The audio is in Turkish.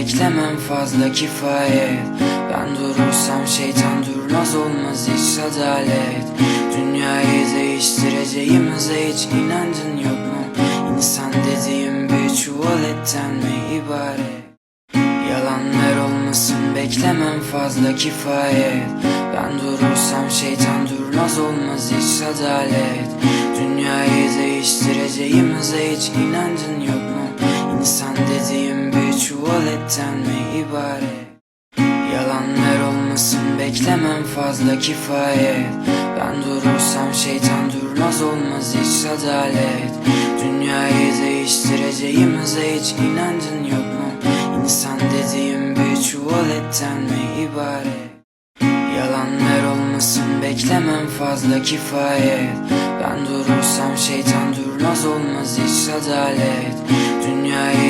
beklemem fazla kifayet Ben durursam şeytan durmaz olmaz hiç adalet Dünyayı değiştireceğim hıza hiç inancın yok mu? İnsan dediğim bir çuval etten mi ibaret? Yalanlar olmasın beklemem fazla kifayet Ben durursam şeytan durmaz olmaz hiç adalet Dünyayı değiştireceğim hıza hiç inancın yok mu? Beklemem fazla kifayet Ben durursam şeytan durmaz olmaz hiç adalet Dünyayı değiştireceğim hıza hiç inancın yok mu? İnsan dediğim bir çuval etten mi ibaret? Yalanlar olmasın beklemem fazla kifayet Ben durursam şeytan durmaz olmaz hiç adalet Dünyayı